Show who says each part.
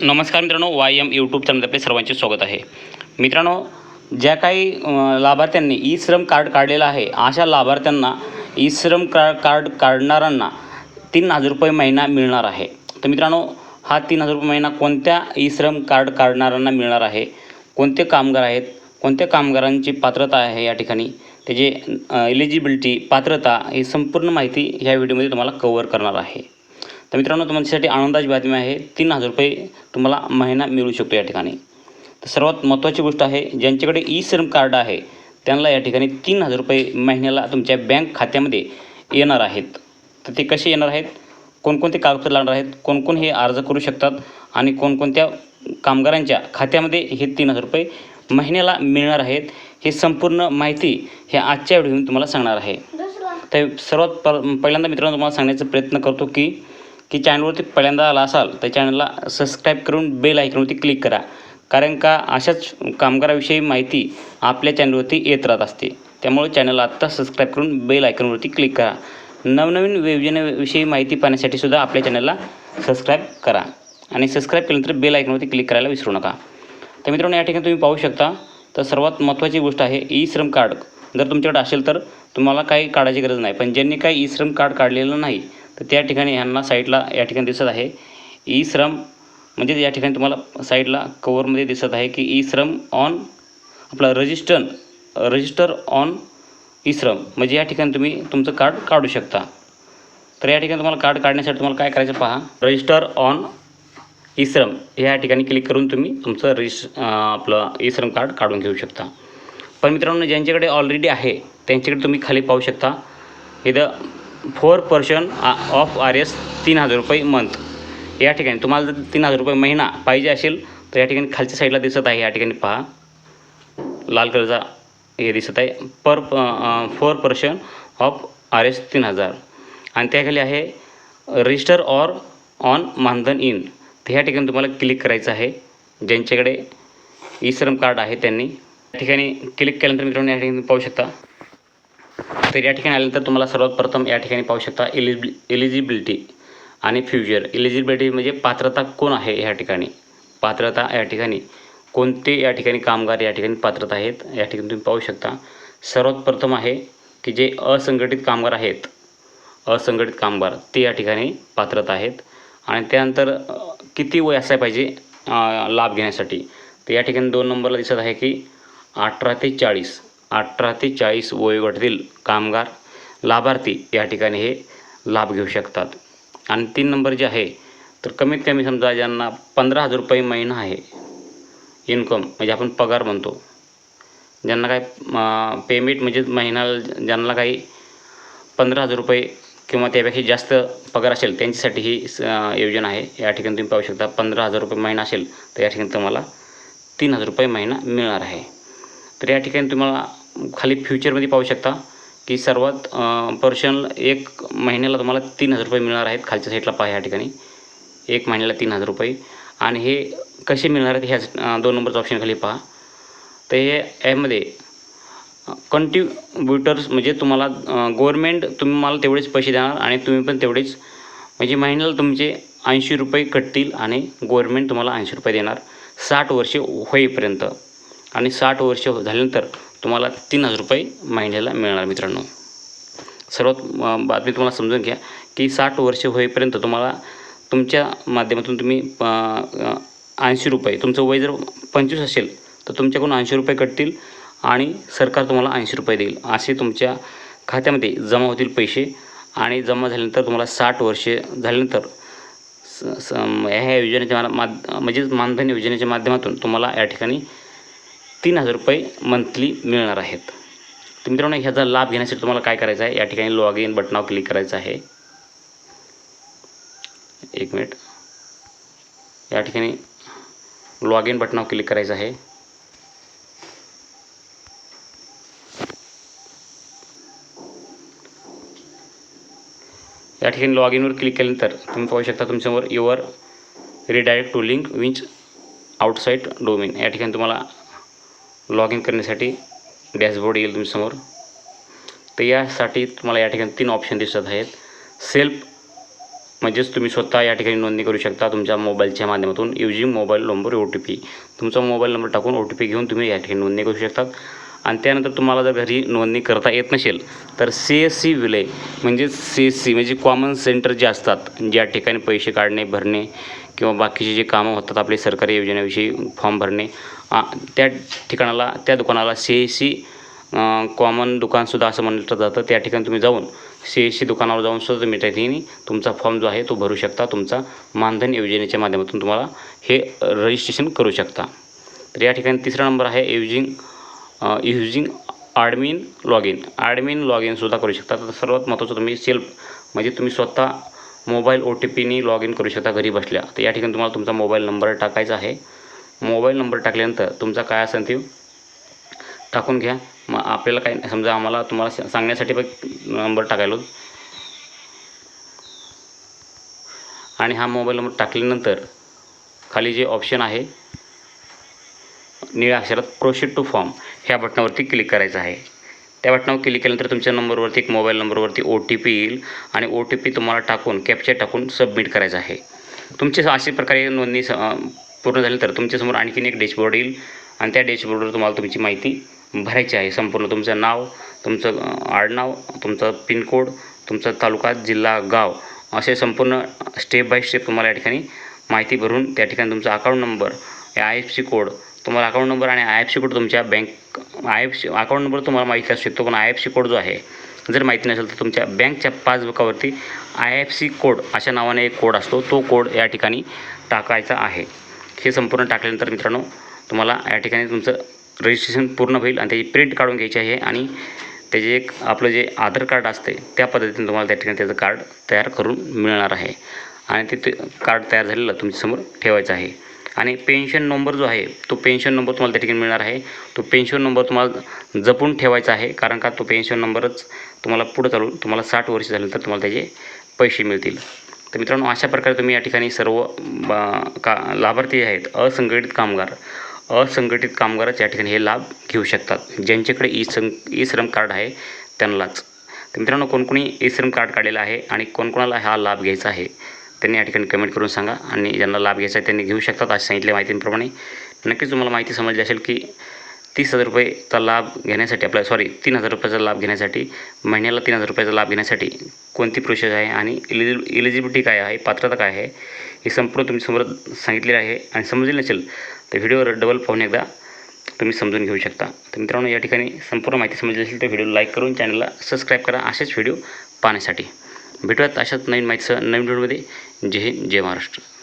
Speaker 1: नमस्कार मित्रांनो Y M YouTube चॅनलमध्ये आपले सर्वांचे स्वागत आहे. मित्रांनो ज्या काही लाभार्थ्यांनी ई श्रम कार्ड काढलेलं आहे अशा लाभार्थ्यांना ई श्रम का कार्ड काढणाऱ्यांना तीन हजार रुपये महिना मिळणार आहे. तर मित्रांनो हा तीन हजार रुपये महिना कोणत्या ई श्रम कार्ड काढणाऱ्यांना मिळणार आहे? कोणते कामगार आहेत? कोणत्या कामगारांची पात्रता आहे या ठिकाणी? त्याचे एलिजिबिलिटी पात्रता ही संपूर्ण माहिती ह्या व्हिडिओमध्ये तुम्हाला कवर करणार आहे. तर मित्रांनो तुमच्यासाठी आनंदाची बातमी आहे. तीन हजार रुपये तुम्हाला महिना मिळू शकतो या ठिकाणी. तर सर्वात महत्त्वाची गोष्ट आहे ज्यांच्याकडे ई श्रम कार्ड आहे त्यांना या ठिकाणी तीन हजार रुपये महिन्याला तुमच्या बँक खात्यामध्ये येणार आहेत. तर ते कसे येणार आहेत? कोणकोणते कागदपत्र लागणार आहेत? कोण कोण हे अर्ज करू शकतात? आणि कोणकोणत्या कामगारांच्या खात्यामध्ये हे तीन हजार रुपये महिन्याला मिळणार आहेत? हे संपूर्ण माहिती हे आजच्या व्हिडिओमध्ये तुम्हाला सांगणार आहे. तर सर्वात पर पहिल्यांदा मित्रांनो तुम्हाला सांगण्याचा प्रयत्न करतो की की चॅनलवरती पहिल्यांदा आला असाल तर चॅनलला सबस्क्राईब करून बेल आयकॉनवरती क्लिक करा. कारण का अशाच कामगाराविषयी माहिती आपल्या चॅनलवरती येत राहत असते. त्यामुळे चॅनलला आत्ता सबस्क्राईब करून बेल आयकॉनवरती क्लिक करा. नवनवीन योजनेविषयी माहिती पाहण्यासाठी सुद्धा आपल्या चॅनलला सबस्क्राईब करा. आणि सबस्क्राईब केल्यानंतर बेल आयकॉनवरती क्लिक करायला विसरू नका. तर मित्रांनो या ठिकाणी तुम्ही पाहू शकता तर सर्वात महत्त्वाची गोष्ट आहे ई श्रम कार्ड. जर तुमच्याकडे असेल तर तुम्हाला काही काढायची गरज नाही. पण ज्यांनी काही ई श्रम कार्ड काढलेलं नाही तर त्या ठिकाणी ह्यांना साईडला या ठिकाणी दिसत आहे. ई श्रम म्हणजे या ठिकाणी तुम्हाला साईडला कवरमध्ये दिसत आहे की ई श्रम ऑन आपलं रजिस्टर रजिस्टर ऑन ई श्रम म्हणजे या ठिकाणी तुम्ही तुमचं कार्ड काढू शकता. तर या ठिकाणी तुम्हाला कार्ड काढण्यासाठी तुम्हाला काय करायचं पहा. रजिस्टर ऑन ई श्रम ह्या ठिकाणी क्लिक करून तुम्ही तुमचं रजिस् आपलं ई श्रम कार्ड काढून घेऊ शकता. पण मित्रांनो ज्यांच्याकडे ऑलरेडी आहे त्यांच्याकडे तुम्ही खाली पाहू शकता. इथं four person of R S तीन हजार रुपये मंथ या ठिकाणी तुम्हाला जर तीन हजार रुपये महिना पाहिजे असेल तर या ठिकाणी खालच्या साईडला दिसत आहे या ठिकाणी पहा. लाल कलरचा हे दिसत आहे. Per four person of R S तीन हजार. आणि त्याखाली आहे रजिस्टर ऑर ऑन मानधन इन तर ह्या ठिकाणी तुम्हाला क्लिक करायचं आहे. ज्यांच्याकडे ई श्रम कार्ड आहे त्यांनी या ठिकाणी क्लिक केल्यानंतर मित्रांनो या ठिकाणी पाहू शकता. तर या ठिकाणी आल्यानंतर तुम्हाला सर्वात प्रथम या ठिकाणी पाहू शकता eligi eligibility and future. Eligibility म्हणजे पात्रता कोण आहे या ठिकाणी? पात्रता या ठिकाणी. कोणते या ठिकाणी कामगार या ठिकाणी पात्रता आहेत? या ठिकाणी तुम्ही पाहू शकता. सर्वात प्रथम आहे की जे असंघटित कामगार आहेत असंघटित कामगार ते या ठिकाणी पात्रता आहेत. आणि त्यानंतर किती वय असायला पाहिजे लाभ घेण्यासाठी? तर या ठिकाणी दोन नंबरला दिसत आहे की अठरा ते चाळीस. अठरा ते चाळीस वयोगटातील कामगार लाभार्थी या ठिकाणी हे लाभ घेऊ शकतात. आणि तीन नंबर जे आहे तर कमीत कमी समजा ज्यांना पंधरा हजार रुपये महिना आहे इन्कम म्हणजे आपण पगार म्हणतो ज्यांना काय पेमेंट म्हणजे महिन्याला ज्यांना काही पंधरा हजार रुपये किंवा त्यापेक्षा जास्त पगार असेल त्यांच्यासाठी ही स- योजना आहे. या ठिकाणी तुम्ही पाहू शकता पंधरा हजार रुपये महिना असेल तर या ठिकाणी तुम्हाला तीन हजार रुपये महिना मिळणार आहे. तर या ठिकाणी तुम्हाला खाली फ्युचरमध्ये पाहू शकता की सर्वात पर्सनल एक महिन्याला तुम्हाला तीन हजार रुपये मिळणार आहेत खालच्या साईडला पहा या ठिकाणी. एक महिन्याला तीन हजार रुपये. आणि हे कसे मिळणार आहेत ह्याच दोन नंबरचं ऑप्शन खाली पहा. तर हे यामध्ये कंट्रीब्युटर्स म्हणजे तुम्हाला गव्हर्मेंट तुम्ही मला तेवढेच पैसे देणार आणि तुम्ही पण तेवढेच म्हणजे महिन्याला तुमचे ऐंशी रुपये कटतील आणि गव्हर्मेंट तुम्हाला ऐंशी रुपये देणार. साठ वर्षे होईपर्यंत. आणि साठ वर्ष झाल्यानंतर तुम्हाला तीन हजार रुपये महिन्याला मिळणार मित्रांनो. सर्वात बातमी तुम्हाला समजून घ्या की साठ वर्ष होईपर्यंत तुम्हाला तुमच्या माध्यमातून तुम्ही ऐंशी रुपये तुमचं वय जर पंचवीस असेल तर तुमच्याकडून ऐंशी रुपये कटतील आणि सरकार तुम्हाला ऐंशी रुपये देईल. असे तुमच्या खात्यामध्ये जमा होतील पैसे आणि जमा झाल्यानंतर तुम्हाला साठ वर्षे झाल्यानंतर स स ह्या योजनेच्या मा- माध म्हणजेच मानधन योजनेच्या माध्यमातून तुम्हाला या ठिकाणी तीन हजार रुपये मंथली मिळणार आहेत. तर मित्रांनो ह्याचा लाभ घेण्यासाठी तुम्हाला काय करायचं आहे? या ठिकाणी लॉग इन बटनावर क्लिक करायचं आहे. एक मिनिट या ठिकाणी लॉग इन बटनावर क्लिक करायचं आहे. या ठिकाणी लॉग इनवर क्लिक केल्यानंतर तुम्ही पाहू शकता तुमच्यावर your redirect to link which outside domain या ठिकाणी तुम्हाला लॉग इन करण्यासाठी डॅशबोर्ड येईल तुमच्यासमोर तर यासाठी तुम्हाला या ठिकाणी तीन ऑप्शन दिसत आहेत. सेल्फ म्हणजेच तुम्ही स्वतः या ठिकाणी नोंदणी करू शकता तुमच्या मोबाईलच्या माध्यमातून. Using mobile number O T P तुमचा मोबाईल नंबर टाकून ओ टी पी घेऊन तुम्ही या ठिकाणी नोंदणी करू शकतात. आणि त्यानंतर तुम्हाला जर घरी नोंदणी करता येत नसेल तर सी एस सी विलय म्हणजे सी एस सी म्हणजे कॉमन सेंटर जे असतात ज्या ठिकाणी पैसे काढणे भरणे किंवा बाकीचे जे कामं होतात आपले सरकारी योजनेविषयी फॉर्म भरणे त्या ठिकाणाला त्या दुकानाला सी एस सी कॉमन दुकानसुद्धा असं म्हटलं जातं. त्या ठिकाणी तुम्ही जाऊन सी एस सी दुकानावर जाऊन सुद्धा तुम्ही त्या ठिकाणी तुमचा फॉर्म जो आहे तो भरू शकता. तुमचा मानधन योजनेच्या माध्यमातून तुम्हाला हे रजिस्ट्रेशन करू शकता. तर या ठिकाणी तिसरा नंबर आहे एवजिंग using admin log in admin log इनसुद्धा करू शकता. तर सर्वात महत्त्वाचं तुम्ही सेल्फ म्हणजे तुम्ही स्वतः मोबाईल ओ टी पीनी लॉग इन करू शकता घरी बसल्या. तर या ठिकाणी तुम्हाला तुमचा मोबाईल नंबर टाकायचा आहे. मोबाईल नंबर टाकल्यानंतर तुमचा काय असेल ते टाकून घ्या. मग आपल्याला काय समजा आम्हाला तुम्हाला सांगण्यासाठी पण नंबर टाकायला आणि हा मोबाईल नंबर टाकल्यानंतर खाली जे ऑप्शन आहे निळ्या अक्षरात प्रोशीड टू फॉर्म ह्या बटनावरती क्लिक करायचं आहे. त्या बटनावर क्लिक केल्यानंतर तुमच्या नंबरवरती एक मोबाईल नंबरवरती ओ टी पी येईल आणि ओ टी पी तुम्हाला टाकून कॅप्चर टाकून सबमिट करायचं आहे. तुमची अशा प्रकारे नोंदणी स- पूर्ण झाली तर तुमच्यासमोर आणखीन एक डॅशबोर्ड येईल आणि त्या डॅशबोर्डवर तुम्हाला तुमची माहिती भरायची आहे. संपूर्ण तुमचं नाव तुमचं आडनाव तुमचं पिनकोड तुमचा तालुका जिल्हा गाव असे संपूर्ण स्टेप बाय स्टेप तुम्हाला या ठिकाणी माहिती भरून त्या ठिकाणी तुमचा अकाउंट नंबर हे आय एफ सी कोड. तुम्हाला अकाउंट नंबर आणि आय एफ सी कोड तुमच्या bank I F C account number तुम्हाला माहिती असू शकतो पण आय एफ सी कोड जो आहे जर माहिती नसेल तर तुमच्या बँकच्या पासबुकावरती आय एफ सी कोड अशा नावाने एक कोड असतो तो कोड या ठिकाणी टाकायचा आहे. हे संपूर्ण टाकल्यानंतर मित्रांनो तुम्हाला या ठिकाणी तुमचं रजिस्ट्रेशन पूर्ण होईल आणि त्याची प्रिंट काढून घ्यायची आहे आणि त्याचे एक आपलं जे आधार कार्ड असते त्या पद्धतीने तुम्हाला त्या ठिकाणी त्याचं कार्ड तयार करून मिळणार आहे. आणि ते ते कार्ड तयार झालेलं तुमच्यासमोर ठेवायचं आहे. आणि पेन्शन नंबर जो आहे तो पेन्शन नंबर तुम्हाला त्या ठिकाणी मिळणार आहे. तो पेन्शन नंबर तुम्हाला जपून ठेवायचा आहे कारण का तो पेन्शन नंबरच तुम्हाला पुढं चालून तुम्हाला साठ वर्ष झाल्यानंतर तुम्हाला त्याचे पैसे मिळतील. तर मित्रांनो अशा प्रकारे तुम्ही या ठिकाणी सर्व का लाभार्थी आहेत असंघटित कामगार असंघटित कामगारच या ठिकाणी हे लाभ घेऊ शकतात. ज्यांच्याकडे ई सं ई श्रम कार्ड आहे त्यांनाच. तर मित्रांनो कोणकोणी ई श्रम कार्ड काढलेलं आहे आणि कोणकोणाला हा लाभ घ्यायचा आहे त्यांनी या ठिकाणी कमेंट करून सांगा आणि ज्यांना लाभ घ्यायचा आहे त्यांनी घेऊ शकतात आज सांगितल्या माहितीप्रमाणे. नक्कीच तुम्हाला माहिती समजली असेल की तीस हजार रुपयेचा लाभ घेण्यासाठी आपल्या सॉरी तीन हजार रुपयाचा लाभ घेण्यासाठी महिन्याला तीन हजार रुपयाचा लाभ घेण्यासाठी कोणती प्रोसेस आहे आणि इलिजि इलिजिबिलिटी काय आहे पात्रता काय आहे हे संपूर्ण तुमच्यासमोर सांगितलेलं आहे आणि समजले नसेल तर व्हिडिओवर डबल पाहून एकदा तुम्ही समजून घेऊ शकता. तर मित्रांनो या ठिकाणी संपूर्ण माहिती समजली असेल तर व्हिडिओ लाईक करून चॅनलला सबस्क्राईब करा असेच व्हिडिओ पाहण्यासाठी. भेटूयात अशाच नवीन माहितीसह नवीन व्हिडिओमध्ये. जय हिंद जय महाराष्ट्र.